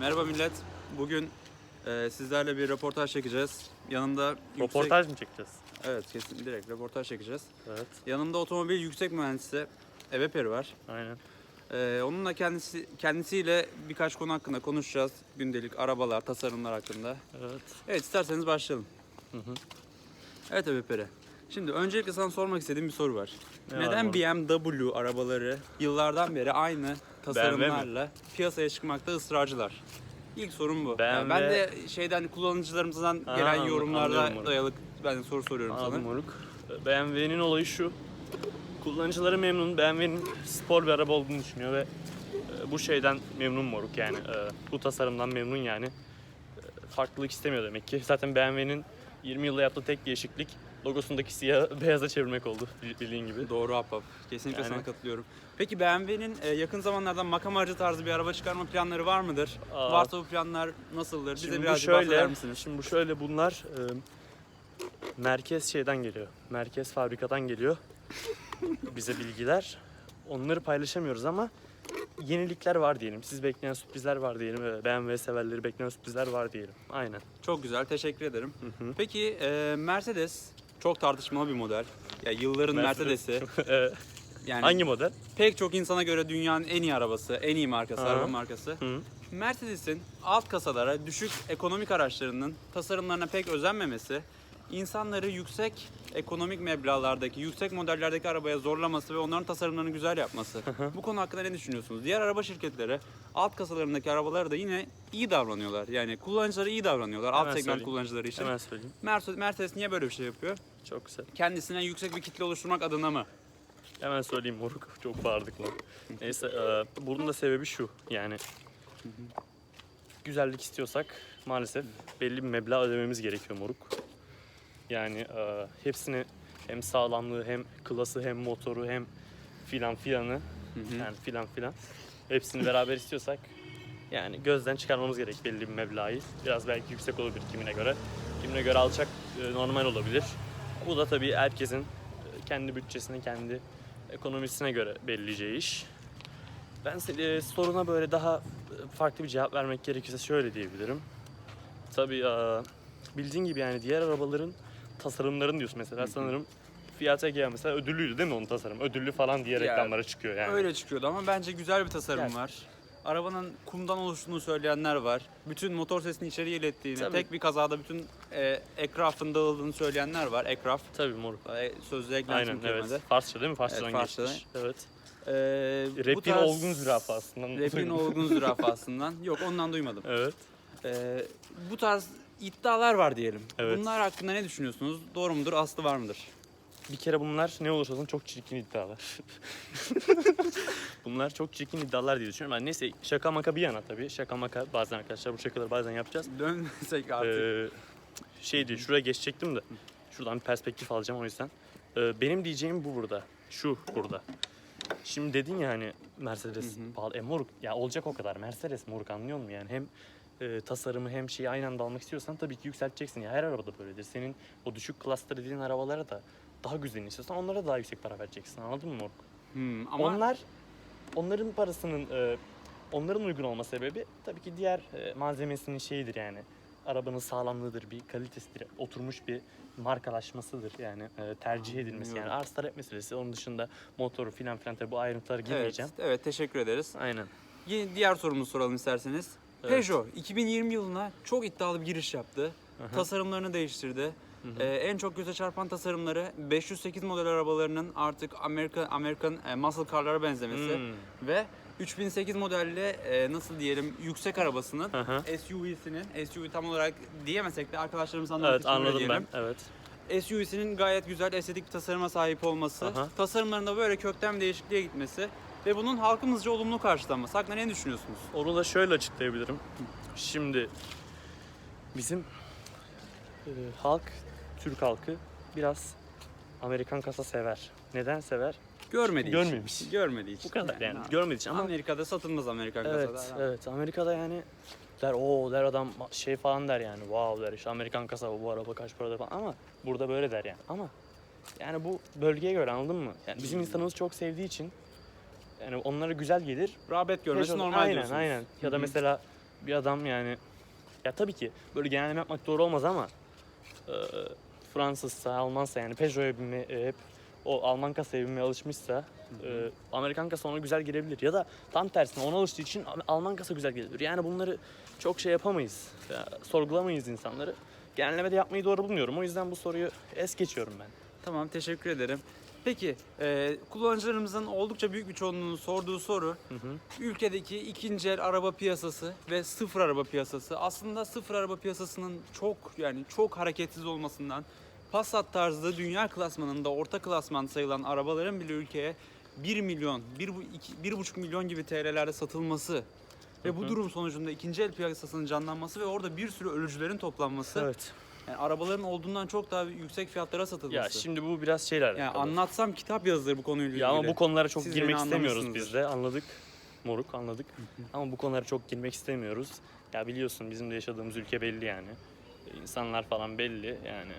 Merhaba millet. Bugün e, sizlerle bir röportaj çekeceğiz. Yanımda yüksek... Röportaj mı çekeceğiz? Evet kesin direkt röportaj çekeceğiz. Evet. Yanımda otomobil yüksek mühendisi Eve Peri var. Aynen. E, onunla kendisi kendisiyle birkaç konu hakkında konuşacağız. Gündelik arabalar, tasarımlar hakkında. Evet. Evet isterseniz başlayalım. Hı hı. Evet Eve Peri. Şimdi öncelikle sana sormak istediğim bir soru var. Ne Neden var BMW arabaları yıllardan beri aynı tasarımlarla piyasaya çıkmakta ısrarcılar? İlk sorum bu. Yani ben BMW de şeyden kullanıcılarımızdan Ha, gelen yorumlarla dayalı ben de soru soruyorum Anladım sana. moruk. BMW'nin olayı şu. Kullanıcıları memnun. BMW'nin spor bir araba olduğunu düşünüyor ve e, bu şeyden memnun moruk yani. E, Bu tasarımdan memnun yani. E, Farklılık istemiyor demek ki. Zaten BMW'nin 20 yılda yaptığı tek değişiklik logosundaki siyahı beyaza çevirmek oldu bildiğin gibi. Doğru Ahbap. Kesinlikle Yani- sana katılıyorum. Peki BMW'nin e, yakın zamanlarda makam aracı tarzı bir araba çıkarma planları var mıdır? Aa. Varsa bu planlar nasıldır? Bize Şimdi bu birazcık bahseder şöyle, misiniz? şimdi bu şöyle bunlar e, merkez şeyden geliyor. Merkez fabrikadan geliyor. Bize bilgiler. Onları paylaşamıyoruz ama yenilikler var diyelim. Siz bekleyen sürprizler var diyelim. BMW severleri bekleyen sürprizler var diyelim. Aynen. Çok güzel. Teşekkür ederim. Hı hı. Peki e, Mercedes çok tartışmalı bir model. Ya yılların Mercedes'i. E, Yani Hangi model? pek çok insana göre dünyanın en iyi arabası, en iyi markası, Aha. araba markası. Hı. Mercedes'in alt kasalara düşük ekonomik araçlarının tasarımlarına pek özenmemesi, insanları yüksek ekonomik meblağlardaki, yüksek modellerdeki arabaya zorlaması ve onların tasarımlarını güzel yapması. Bu konu hakkında ne düşünüyorsunuz? Diğer araba şirketleri alt kasalarındaki arabalara da yine iyi davranıyorlar. Yani kullanıcılara iyi davranıyorlar. alt Hemen segment söyleyeyim. kullanıcıları için. Hemen söyleyeyim. Mercedes, Mercedes niye böyle bir şey yapıyor? Çok güzel. Kendisine yüksek bir kitle oluşturmak adına mı? Hemen söyleyeyim moruk. Çok bağırdık lan. Neyse e, bunun da sebebi şu. Yani güzellik istiyorsak maalesef belli bir meblağ ödememiz gerekiyor moruk. Yani e, hepsini hem sağlamlığı hem klası hem motoru hem filan filanı yani filan filan hepsini beraber istiyorsak yani gözden çıkarmamız gerek belli bir meblağı. Biraz belki yüksek olabilir kimine göre. Kimine göre alçak e, normal olabilir. Bu da tabii herkesin e, kendi bütçesine, kendi ekonomisine göre belirleyeceği iş. Ben e, soruna böyle daha e, farklı bir cevap vermek gerekirse şöyle diyebilirim. Tabii e, bildiğin gibi yani diğer arabaların tasarımların diyorsun mesela sanırım Fiat Egea mesela ödüllüydü değil mi onun tasarım? Ödüllü falan diye Ya, reklamlara çıkıyor yani. Öyle çıkıyordu ama bence güzel bir tasarım Yani- var. Arabanın kumdan oluştuğunu söyleyenler var. Bütün motor sesini içeriye ilettiğini, Tabii. tek bir kazada bütün e, ekrafın dağıldığını söyleyenler var. Ekraf. Tabii moruk. E, sözlüğe eklensin Aynen kelimede. evet. Farsça değil mi? Farsçadan Evet, Farsçadan. geçmiş. Evet. E, bu Rap'in tarz- olgun zürafasından. Rap'in olgun zürafasından. Yok ondan duymadım. Evet. E, bu tarz iddialar var diyelim. Evet. Bunlar hakkında ne düşünüyorsunuz? Doğru mudur, aslı var mıdır? Bir kere bunlar ne olursa olsun çok çirkin iddialar. bunlar çok çirkin iddialar diye düşünüyorum. Ben neyse şaka maka bir yana tabii. Şaka maka bazen arkadaşlar bu şakaları bazen yapacağız. Dönmesek artık. Ee, şeydi şuraya geçecektim de şuradan bir perspektif alacağım o yüzden. Ee, benim diyeceğim bu burada. Şu burada. Şimdi dedin ya hani Mercedes Hı hı. pahalı. E moruk ya olacak o kadar. Mercedes moruk anlıyor musun yani? Hem e, tasarımı hem şeyi aynı anda almak istiyorsan tabii ki yükselteceksin. Ya her arabada böyledir. Senin o düşük klasta dediğin arabalara da daha güzelini istiyorsan onlara daha yüksek para vereceksin. Anladın mı moruk? Hmm, ama Onlar onların parasının e, onların uygun olma sebebi tabii ki diğer e, malzemesinin şeyidir yani. Arabanın sağlamlığıdır, bir kalitesidir, oturmuş bir markalaşmasıdır yani e, tercih edilmesi yani arz talep meselesi. Onun dışında motoru filan filan tabii bu ayrıntılara evet, girmeyeceğim. evet teşekkür ederiz. Aynen. Diğer sorumuzu soralım isterseniz. Evet. Peugeot 2020 yılına çok iddialı bir giriş yaptı. Aha. Tasarımlarını değiştirdi. Hı hı. Ee, en çok göze çarpan tasarımları 508 model arabalarının artık Amerika Amerikan e, muscle car'lara benzemesi Hmm. ve 3008 modelle e, nasıl diyelim yüksek arabasının Aha. SUV'sinin SUV tam olarak diyemesek de arkadaşlarımız anlamak Evet için anladım diyelim. ben. Evet. SUV'sinin gayet güzel estetik bir tasarıma sahip olması, Aha. tasarımlarında böyle kökten bir değişikliğe gitmesi ve bunun halkımızca olumlu karşılanması. Hakkında ne düşünüyorsunuz? Onu da şöyle açıklayabilirim. Şimdi bizim e, halk, Türk halkı biraz Amerikan kasa sever. Neden sever? Görmediği Görmemiş. için. Görmediği için. Bu kadar yani. ha. Görmediği için ama Amerika'da satılmaz Amerikan evet, kasada. evet. Amerika'da yani der o der adam şey falan der yani wow der işte Amerikan kasa bu araba kaç parada falan ama burada böyle der yani ama yani bu bölgeye göre anladın mı? Yani bizim insanımız çok sevdiği için yani onlara güzel gelir. Rağbet görmesi Peugeot- normal aynen, diyorsunuz. Aynen Ya da hı. mesela bir adam yani ya tabii ki böyle genelleme yapmak doğru olmaz ama e, Fransızsa, Almansa yani Peugeot'a binme, e, hep o Alman kasaya binmeye alışmışsa e, Amerikan kasa ona güzel gelebilir. Ya da tam tersine ona alıştığı için Alman kasa güzel gelebilir. Yani bunları çok şey yapamayız. Ya, sorgulamayız insanları. Genelleme de yapmayı doğru bulmuyorum. O yüzden bu soruyu es geçiyorum ben. Tamam teşekkür ederim. Peki e, kullanıcılarımızın oldukça büyük bir çoğunluğunun sorduğu soru Hı hı. ülkedeki ikinci el araba piyasası ve sıfır araba piyasası. Aslında sıfır araba piyasasının çok yani çok hareketsiz olmasından Passat tarzı dünya klasmanında orta klasman sayılan arabaların bile ülkeye 1 milyon, 1,5 milyon gibi TL'lerde satılması ve bu Hı hı. durum sonucunda ikinci el piyasasının canlanması ve orada bir sürü ölücülerin toplanması Evet. Yani arabaların olduğundan çok daha yüksek fiyatlara satılması. Ya şimdi bu biraz şeyler Yani alakalı. anlatsam kitap yazılır bu konuyla ilgili. Ya ama bu konulara çok Siz girmek istemiyoruz biz de. Anladık. Moruk anladık. ama bu konulara çok girmek istemiyoruz. Ya biliyorsun bizim de yaşadığımız ülke belli yani. İnsanlar falan belli yani.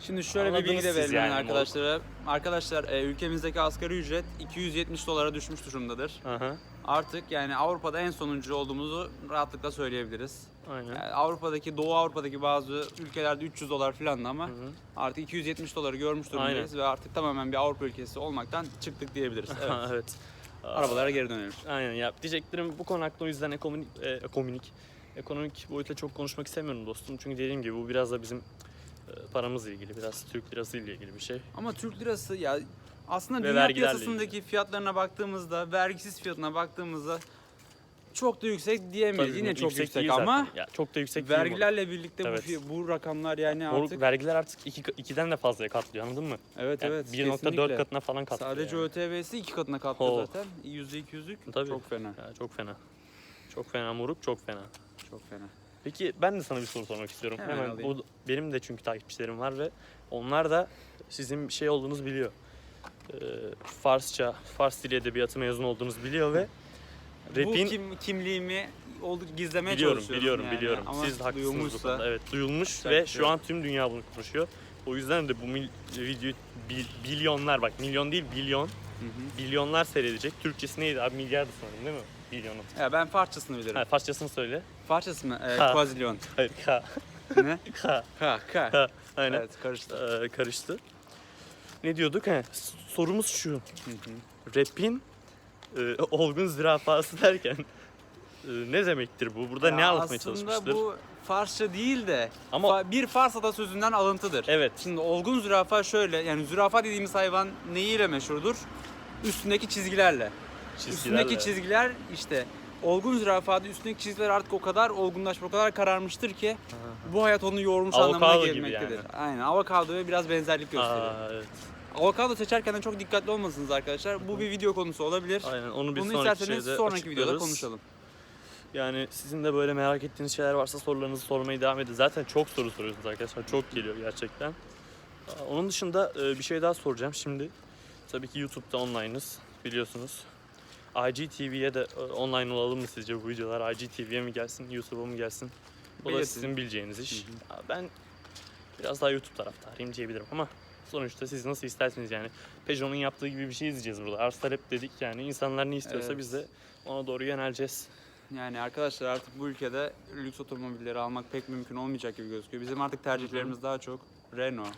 Şimdi şöyle bir Anladınız bilgi de verelim yani, arkadaşlara. Arkadaşlar e, ülkemizdeki asgari ücret 270 dolara düşmüş durumdadır. Aha. Artık yani Avrupa'da en sonuncu olduğumuzu rahatlıkla söyleyebiliriz. Aynen. Yani Avrupa'daki Doğu Avrupa'daki bazı ülkelerde 300 dolar falan ama Hı hı. artık 270 doları görmüş durumdayız ve artık tamamen bir Avrupa ülkesi olmaktan çıktık diyebiliriz. Evet. evet. Arabalara geri dönelim. Aynen ya diyeceklerim bu konu hakkında o yüzden ekonomik, e, ekonomik, ekonomik boyutla çok konuşmak istemiyorum dostum. Çünkü dediğim gibi bu biraz da bizim e, paramızla ilgili, biraz Türk lirası ile ilgili bir şey. Ama Türk lirası ya aslında Ve dünya piyasasındaki fiyatlarına baktığımızda, vergisiz fiyatına baktığımızda çok da yüksek diyemeyiz. Tabii Yine çok yüksek, değil zaten. ama ya, çok da yüksek değil vergilerle birlikte bu Evet. fi- bu rakamlar yani Moruk, artık vergiler artık iki, ikiden de fazlaya katlıyor anladın mı? evet Yani evet 1.4 kesinlikle. katına falan katlıyor. Sadece yani. ÖTV'si iki katına katlıyor Oh. zaten. Yüzde iki yüzlük. Tabii. Çok fena. Ya, çok fena. Çok fena moruk, çok fena. Çok fena. Peki ben de sana bir soru sormak istiyorum. Hemen Hemen, alayım. bu benim de çünkü takipçilerim var ve onlar da sizin bir şey olduğunuzu biliyor. Ee, Farsça, Fars dili edebiyatı mezun olduğunuzu biliyor ve Bu rap'in kim, kimliğimi oldu, gizlemeye biliyorum, çalışıyorum biliyorum, yani. biliyorum. Ama Siz haklısınız bu konuda. Evet, duyulmuş ve şey şu an tüm dünya bunu konuşuyor. O yüzden de bu mil, video bil- milyonlar bak milyon değil bilyon Hı hı. milyonlar seyredecek. Türkçesi neydi abi milyardı sanırım değil mi? Milyonun. Ya ben Farsçasını bilirim. Ha, Farsçasını söyle. Farsçası mı? Ee, Ha. Quazilyon. Hayır, ka. ne? Ka. Ha, ka. Ha, aynen. Evet karıştı. Ee, karıştı. Ne diyorduk? He, sorumuz şu. Hı hı. Rap'in e, olgun zürafası derken e, ne demektir bu? Burada ne Ya anlatmaya çalışmıştır? Aslında bu Farsça değil de Ama fa- bir Fars atasözünden alıntıdır. evet. Şimdi olgun zürafa şöyle yani zürafa dediğimiz hayvan neyiyle meşhurdur? Üstündeki çizgilerle. Çizgilerle. Üstündeki çizgiler işte olgun zürafada üstündeki çizgiler artık o kadar olgunlaşmış, o kadar kararmıştır ki bu hayat onu yoğurmuş Avokado anlamına gibi gelmektedir. yani. Aynen avokadoya biraz benzerlik gösteriyor. Aa, evet. Avokado seçerken de çok dikkatli olmasınız arkadaşlar. Bu bir video konusu olabilir. Aynen onu bir Bunu sonraki isterseniz şeyde sonraki videoda açıklarız. konuşalım. Yani sizin de böyle merak ettiğiniz şeyler varsa sorularınızı sormaya devam edin. Zaten çok soru soruyorsunuz arkadaşlar. Çok geliyor gerçekten. Aa, Onun dışında e, bir şey daha soracağım şimdi. Tabii ki YouTube'da online'ız biliyorsunuz. IGTV'ye de e, online olalım mı sizce bu videolar? IGTV'ye mi gelsin, YouTube'a mı gelsin? Bu da Belirtin. sizin bileceğiniz iş. Aa, Ben biraz daha YouTube taraftarıyım diyebilirim ama sonuçta siz nasıl isterseniz yani. Peugeot'un yaptığı gibi bir şey izleyeceğiz burada. Arz talep dedik yani insanlar ne istiyorsa Evet. biz de ona doğru yöneleceğiz. Yani arkadaşlar artık bu ülkede lüks otomobilleri almak pek mümkün olmayacak gibi gözüküyor. Bizim artık tercihlerimiz daha çok Renault,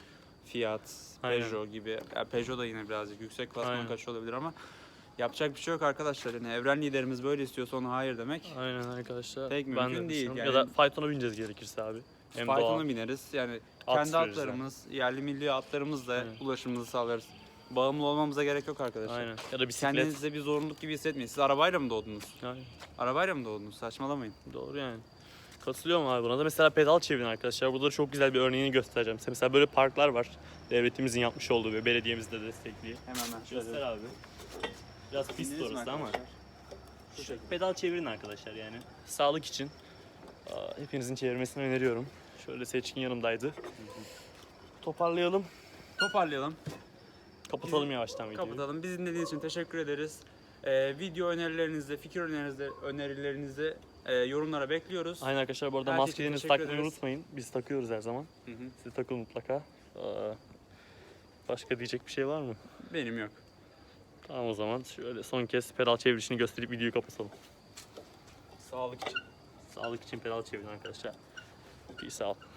Fiat, Aynen. Peugeot gibi. Ya Peugeot da yine birazcık yüksek klasman Aynen. kaçıyor olabilir ama yapacak bir şey yok arkadaşlar. Yani evren liderimiz böyle istiyorsa ona hayır demek. Aynen arkadaşlar. Pek ben mümkün de değil düşünüyorum. yani. Ya da faytona bineceğiz gerekirse abi. Hem doğa. bineriz. Yani At kendi süreriz atlarımız, yerli milli atlarımızla Aynen. ulaşımımızı sağlarız. Bağımlı olmamıza gerek yok arkadaşlar. Aynen. Ya da bisiklet. Kendinize bir zorunluluk gibi hissetmeyin. Siz arabayla mı doğdunuz? Aynen. Arabayla mı doğdunuz? Saçmalamayın. Doğru yani. Katılıyorum abi buna da. Mesela pedal çevirin arkadaşlar. Burada çok güzel bir örneğini göstereceğim. Mesela böyle parklar var. Devletimizin yapmış olduğu ve belediyemiz de destekliyor. Hemen hemen. Göster abi. Biraz pis orası ama. Şu şekilde. Pedal çevirin arkadaşlar yani. Sağlık için. Hepinizin çevirmesini öneriyorum. Şöyle seçkin yanımdaydı. Toparlayalım. Toparlayalım. Kapatalım yavaştan videoyu. Kapatalım. Bizi dinlediğiniz için teşekkür ederiz. Ee, video önerilerinizi, fikir önerilerinizi, önerilerinizi e, yorumlara bekliyoruz. Aynen arkadaşlar bu arada şey maskelerinizi takmayı ederiz. unutmayın. Biz takıyoruz her zaman. Hı hı. Siz takın mutlaka. Aa, Başka diyecek bir şey var mı? Benim yok. Tamam o zaman şöyle son kez pedal çevirişini gösterip videoyu kapatalım. Sağlık için. Sağlık için pedal çevirin arkadaşlar. Peace out.